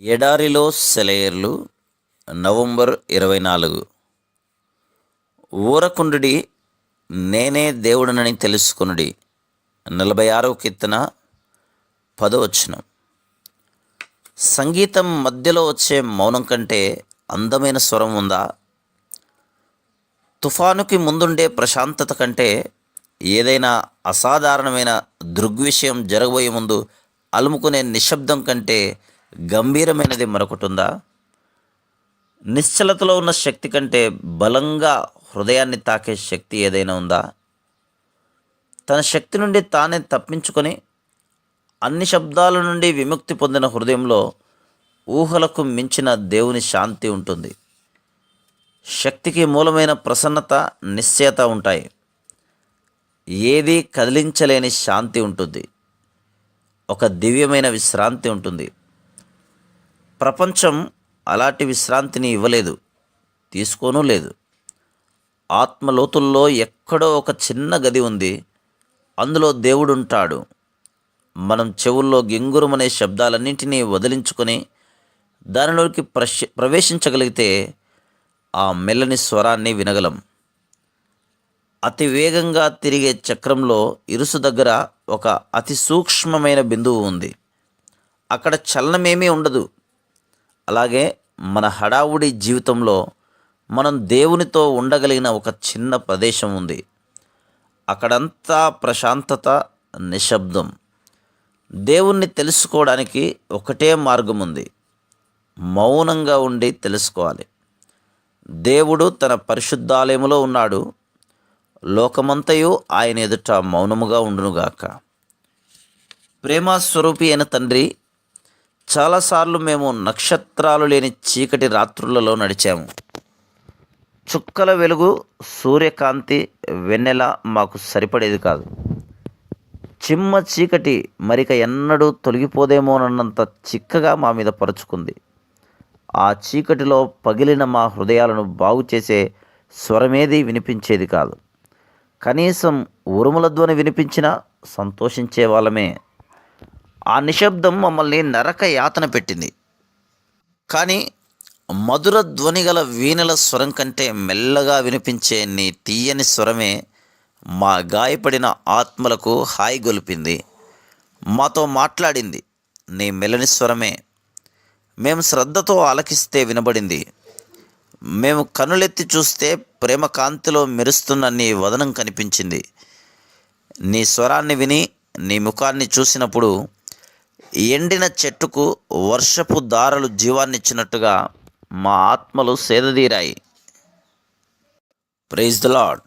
ఎడారిలో సెలయేర్లు నవంబర్ ఇరవై నాలుగు. ఊరకుండుడి నేనే దేవుడనని తెలుసుకొనుడి. నలభై ఆరవ కీర్తన పదవచనం సంగీతం మధ్యలో వచ్చే మౌనం కంటే అందమైన స్వరం ఉందా? తుఫానుకి ముందుండే ప్రశాంతత కంటే ఏదైనా అసాధారణమైన దృగ్విషయం జరగబోయే ముందు అలుముకునే నిశ్శబ్దం కంటే గంభీరమైనది మరొకటి ఉందా? నిశ్చలతలో ఉన్న శక్తి కంటే బలంగా హృదయాన్ని తాకే శక్తి ఏదైనా ఉందా? తన శక్తి నుండి తానే తప్పించుకొని అన్ని శబ్దాల నుండి విముక్తి పొందిన హృదయంలో ఊహలకు మించిన దేవుని శాంతి ఉంటుంది. శక్తికి మూలమైన ప్రసన్నత నిశ్చయత ఉంటాయి. ఏది కదిలించలేని శాంతి ఉంటుంది. ఒక దివ్యమైన విశ్రాంతి ఉంటుంది. ప్రపంచం అలాంటి విశ్రాంతిని ఇవ్వలేదు తీసుకోనూ లేదు. ఆత్మలోతుల్లో ఎక్కడో ఒక చిన్న గది ఉంది అందులో దేవుడు ఉంటాడు మనం చెవుల్లో గింగురుమనే శబ్దాలన్నింటినీ వదిలించుకొని దానిలోకి ప్రశ్ ప్రవేశించగలిగితే ఆ మెల్లని స్వరాన్ని వినగలం. అతి వేగంగా తిరిగే చక్రంలో ఇరుసు దగ్గర ఒక అతి సూక్ష్మమైన బిందువు ఉంది. అక్కడ చలనమేమీ ఉండదు. అలాగే మన హడావుడి జీవితంలో మనం దేవునితో ఉండగలిగిన ఒక చిన్న ప్రదేశం ఉంది. అక్కడంతా ప్రశాంతత నిశ్శబ్దం. దేవుణ్ణి తెలుసుకోవడానికి ఒకటే మార్గం ఉంది. మౌనంగా ఉండి తెలుసుకోవాలి. దేవుడు తన పరిశుద్ధాలయములో ఉన్నాడు. లోకమంతయు ఆయన ఎదుట మౌనముగా ఉండునుగాక. ప్రేమస్వరూపి అయిన తండ్రి చాలాసార్లు మేము నక్షత్రాలు లేని చీకటి రాత్రులలో నడిచాము. చుక్కల వెలుగు సూర్యకాంతి వెన్నెల మాకు సరిపడేది కాదు. చిమ్మ చీకటి మరిక ఎన్నడూ తొలగిపోదేమోనన్నంత చిక్కగా మా మీద పరుచుకుంది. ఆ చీకటిలో పగిలిన మా హృదయాలను బాగు చేసే స్వరమేది వినిపించేది కాదు. కనీసం ఉరుముల ధ్వని వినిపించినా సంతోషించే వాళ్ళమే ఆ నిశ్శబ్దం మమ్మల్ని నరక యాతన పెట్టింది. కానీ మధుర ధ్వని గల వీణల స్వరం కంటే మెల్లగా వినిపించే నీ తీయని స్వరమే మా గాయపడిన ఆత్మలకు హాయి గొలిపింది. మాతో మాట్లాడింది. నీ మెల్లని స్వరమే. మేము శ్రద్ధతో ఆలకిస్తే వినబడింది. మేము కనులెత్తి చూస్తే ప్రేమ కాంతిలో మెరుస్తున్న నీ వదనం కనిపించింది. నీ స్వరాన్ని విని నీ ముఖాన్ని చూసినప్పుడు ఎండిన చెట్టుకు వర్షపు దారలు జీవాన్నిచ్చినట్టుగా మా ఆత్మలు సేదదీరాయి. Praise the lord